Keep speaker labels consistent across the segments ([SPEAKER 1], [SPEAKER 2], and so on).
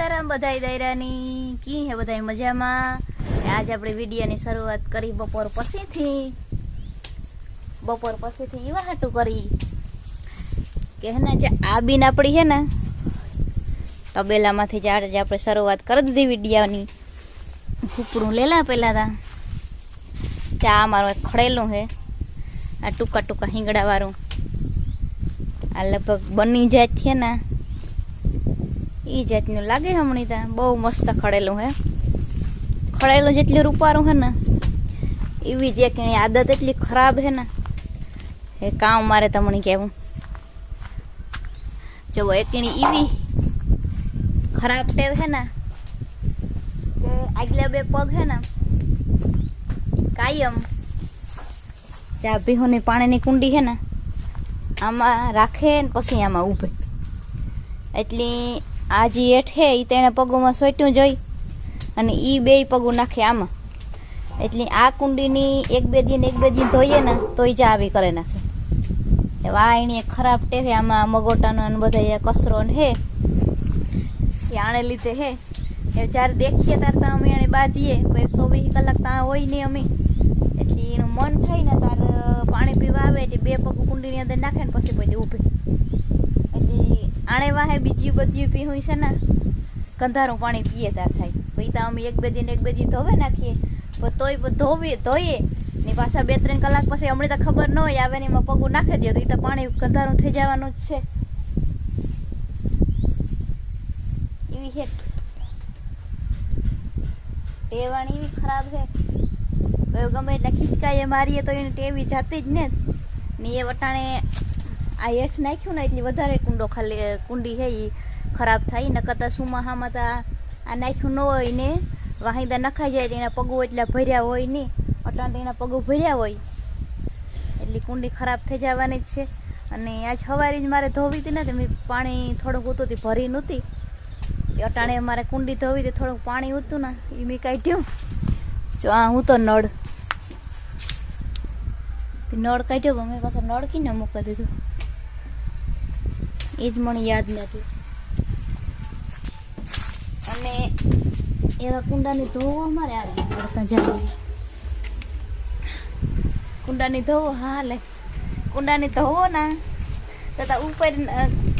[SPEAKER 1] સીતારામ બધાય દાયરાની. કી હે બધાય મજામાં? આજ આપણે વિડીયોની શરૂઆત કરી બપોર પછીથી. બપોર પછીથી એવા હાટું કરી. કે હે ને, જે આ બીન આપણી હે ને, તબેલામાંથી જ આજે આપણે શરૂઆત કરી દીધી વિડીયાની. ઉપડું લેલા પહેલાં તા. ચા અમારું ખડેલું હે. આ ટૂંકા ટૂંકા હિંગડાવાળું. આ લગભગ બની જાય છે ને. એ જાતનું લાગે હમણાં ત્યાં બહુ મસ્ત ખડેલું હે. ખડેલું જેટલું રૂપારું હે ને, એવી જે કે આદત એટલી ખરાબ હે ને. એ કામ મારે તમને કહેવું. જો એકણી એવી ખરાબ ટેવ હે ને, કે આગલા બે પગ હે ને, ઈ કાયમ ચા ભીહોની પાણીની કુંડી હે ને, આમાં રાખે ને પછી આમાં ઊભે. એટલી આ જે હેઠ હે એ તેણે પગોમાં સોટ્યું જોઈ. અને એ બે પગું નાખે આમાં. એટલે આ કુંડીની એક બે દિન એક બે દિન ધોઈએ ને, તોય ચા આવી કરે નાખે એવા એની ખરાબ ટેવે આમાં મગોટાનો ને બધા એ કચરો ને હે. એ આણે લીધે હે. એ જ્યારે દેખીએ ત્યારે તો અમે એને બાંધીએ પછી ચોવીસ કલાક ત્યાં હોય નહીં અમે. એટલે એનું મન થાય ને, તાર પાણી પીવા આવે, એટલે બે પગ કુંડીની અંદર નાખે ને, પછી પછી ઊભી. આણે વાહે બીજી બધી પીવું છે ને, કંધારું પાણી પીએ તાર થાય. પછી તો અમે એક બે દિન, એક બે દિન ધોવે નાખીએ. પણ તોય ધોવીએ ધોઈએ. ને પાછા બે ત્રણ કલાક પછી હમણાં તો ખબર ન હોય, આવે ને એમાં પગું નાખી દે, તો એ તો પાણી કંધારું થઈ જવાનું જ છે. એવી છે. ટેવાણી એવી ખરાબ છે. ગમે એટલે ખીચકાઈએ મારીએ તો એને ટેવી જાતી જ ને. ને એ વટાણે આ હેઠ નાખ્યું ને એટલી વધારે કુંડો ખાલી કુંડી છે એ ખરાબ થાય. ને કરતાં સુમાહામાં તો આ નાખ્યું ન હોય ને, વાહિંદા નખાઈ જાય એના પગો એટલા ભર્યા હોય નહીં અટાણે એના પગો ભર્યા હોય, એટલી કુંડી ખરાબ થઈ જવાની જ છે. અને આજ સવારે જ મારે ધોવી હતી ને, તો મેં પાણી થોડુંક ઉતું ભરી નહોતી. એ અટાણે મારે કુંડી ધોવી હતી થોડુંક પાણી ઉતું ને એ મેં કાઢ્યું જો, આ હું તો નળ. નળ કાઢ્યો મેં પાછો નળ કીને મૂકી દીધું. એ જ મને યાદ નથી. અને એવા કુંડાની ધોવો અમારે આવી પડતા જાય કુંડાની ધોવો, હા, લે. કુંડાની ધોવો ને, તથા ઉપર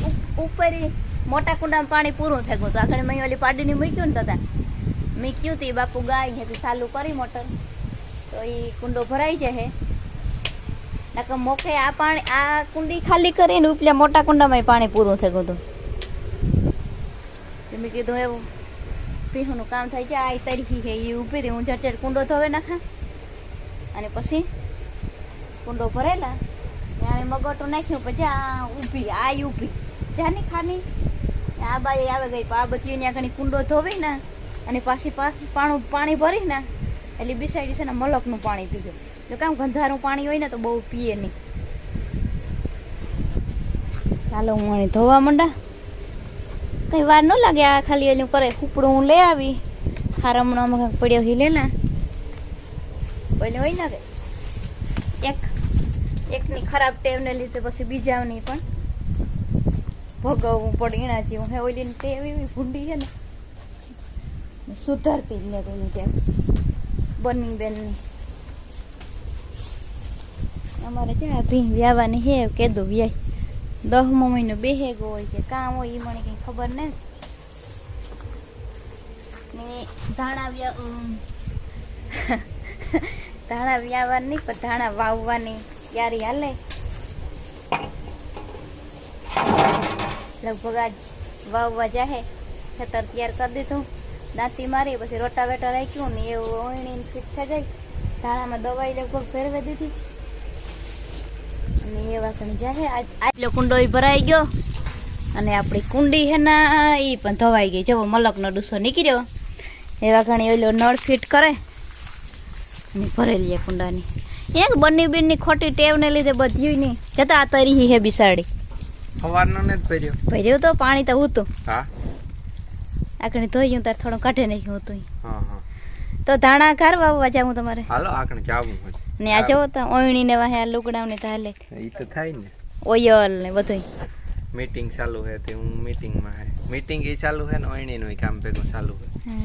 [SPEAKER 1] ઉપ- ઉપર મોટા કુંડામાં પાણી પૂરું થઈ ગયું તો આગળ મેં ઓલી પાડીને મૂક્યું ને તથા. મેં કહ્યું હતી બાપુ ગાય હતી ચાલુ કરી મોટર. તો એ કુંડો ભરાઈ જાય નકર મોકે આ પાણી, આ કુંડી ખાલી કરીને ઉપલા મોટા કુંડામાં પાણી પૂરું થઈ ગયું હતું. મેં કીધું એવું, પીહુનું કામ થાય છે આ તરીકી છે એ ઊભી રહી, હું ઝટ કુંડો ધોવે નાખા. અને પછી કુંડો ભરેલા ત્યાં મગોટું નાખ્યું, પછી આ ઊભી આ ઊભી. જાની ખાની, આ બાઈ આવે ગઈ, આ બધી ત્યાં ઘણી કુંડો ધોવી ને, અને પાછી પાછું પાણું પાણી ભરી ને એટલે બિસાઈડ છે ને મલકનું પાણી પીજો જો કામ ગંધારું પાણી હોય ને તો બહુ પીએ નહીં. ચાલો હું એને ધોવા માંડા. કઈ વાર ન લાગે આ ખાલી એનું કરે કૂપડું હું લઈ આવી. હારમણામાં અમે પડ્યો હિલે ને પેલે હોય ને એક, એકની ખરાબ ટેવને લીધે પછી બીજાની પણ ભોગવવું પડે એના જેવું હે ઓલીની ટેવ એવી ભૂંડી છે ને. સુધારતી જ નથી ટેવ. બની બેનની અમારે આ ભી વ્યાવાની હે કીધું વ્યાય. દસમો મહિનો બેહેગો હોય કે કામ હોય એ મને કંઈ ખબર ને ને ધાણા વ્યા ધાણા વ્યાવાની પણ ધાણા વાવવાની યારી હાલે. લગભગ આજ વાવવા જાહે, ખેતર તૈયાર કરી દીધું. દાંતી મારી, પછી રોટાવેટર રાખ્યું ને એવું ઓણીને ફિટ થઈ જાય. ધાણામાં દવાઈ લગભગ ફેરવી દીધી. અને એ વાસણ જાહે આટલો કુંડો ભરાઈ ગયો અને આપણી કુંડી હે ના એ પણ ધોવાઈ ગઈ. જવો મલકનો ડૂસો નીકળ્યો એવા ઘણી ઓલો નળ ફિટ કરે અને ભરેલી એ કુંડાની. એક બંને બેનની ખોટી ટેવને લીધે બધ્યું નહીં. જતા આ તરી હે બિસાડી.
[SPEAKER 2] સવારનો ને ભર્યો.
[SPEAKER 1] ભર્યો તો પાણી તો ઉતું
[SPEAKER 2] હા.
[SPEAKER 1] આખણે ધોયું તાર થોડું કાઢે નહીં હતું
[SPEAKER 2] હા હા.
[SPEAKER 1] તો ધાણા ઘર વાવવા જાઉં તમારે?
[SPEAKER 2] હાલો આકણે જાવું
[SPEAKER 1] ને આ જો તો ઓયણી ને વાહે આ ને તાલે
[SPEAKER 2] એ તો થાય ને.
[SPEAKER 1] ઓયલ ને બધું
[SPEAKER 2] મીટિંગ ચાલુ હે તે હું મીટિંગમાં હે. મીટિંગ એ ચાલુ હે ને ઓયણીનું કામ ભેગું ચાલુ હે.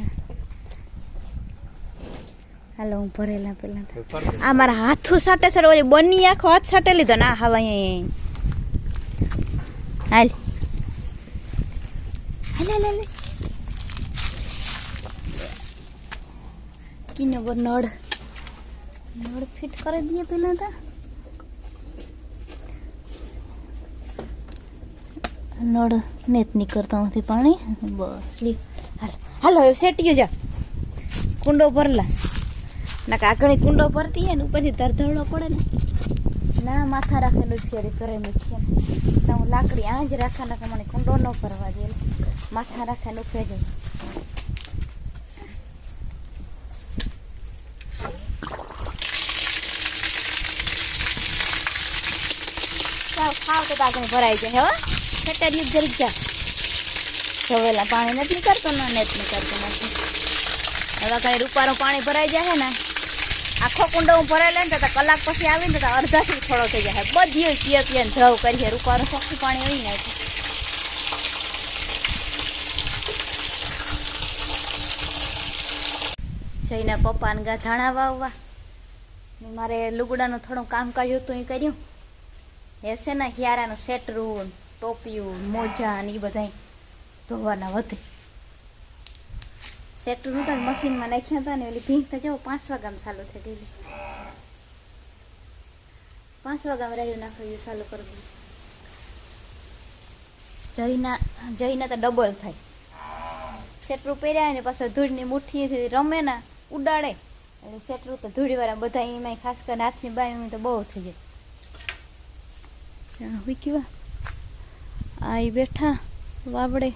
[SPEAKER 1] હાલો હું ભરેલા પેલા આ મારા હાથું સાટે સર ઓલી બની આખો હાથ સાટે લીધો ના હવે હાલ. હાલ હાલ હાલ. કિનો ગો નળ. નળ ફિટ કરી દઈએ પહેલાં તો. નળ નેત નીકળતા નથી પાણી. બસ, લી. હાલ, હાલો, હવે સેટીયું જા કુંડો ભરલા ના કાકડી કુંડો ભરતી હોય ને, ઉપરથી ધરધરડો પડે ને. ના, માથા રાખેલું ફેરી કરે મૂકીએ તો હું લાકડી આ જ રાખા ના મને કુંડો ન ભરવા દે. માથા રાખે નું ફેજે ખાવ ખાવ તો તાકણી ભરાઈ જાય, હો ખેતરી જરી જા ધોવેલા પાણી નથી કરતો ના નેત કરતો નથી. હવે કઈ રૂપારું પાણી ભરાઈ જાય ને, આખો કુંડો હું ભરાઈ લઈને તો કલાક પછી આવીને તો અડધાથી થોડો થઈ જાય. બધી પીએ પીએ ધ્રવ કરીએ રૂપારું ચોખ્ખું પાણી હોય ને જઈને પપ્પાને ગાધાણા વાવવા. મારે લુગડાનું થોડું કામકાજ હતું, એ કર્યું. એ છે ને હિયારાનું સેટરું ટોપિયું, મોજા ને એ બધા ધોવાના વધે. સેટરું નતા મશીનમાં નાખ્યા હતા ને ઓલી ભીંગ તો જવું પાંચ વાગ્યામાં ચાલુ થઈ ગયેલી. પાંચ વાગ્યામાં રેડ્યું નાખ્યું ચાલુ કરવું જઈના જઈના તો ડબલ થાય. સેટરું પહેર્યા ને પાછો ધૂળની મુઠ્ઠીથી રમે ને ઉડાડે. એટલે સેટરું તો ધૂળીવાળા બધા એમાંય ખાસ કરીને હાથની બાયું તો બહુ થઈ જાય. ચા હોય કેવા આઈ બેઠા, વાવડે.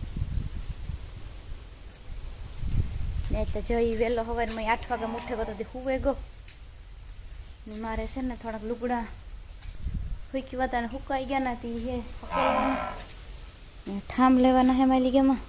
[SPEAKER 1] ને તો જઈ વહેલો સવારમાં આઠ વાગે ઉઠે ગયો તો હુવે ગો મારે છે ને થોડાક લુગડા હુકી વાતા ને હુકાઈ ગયા નથી હે ઠામ લેવાના હે મારી ગેમાં.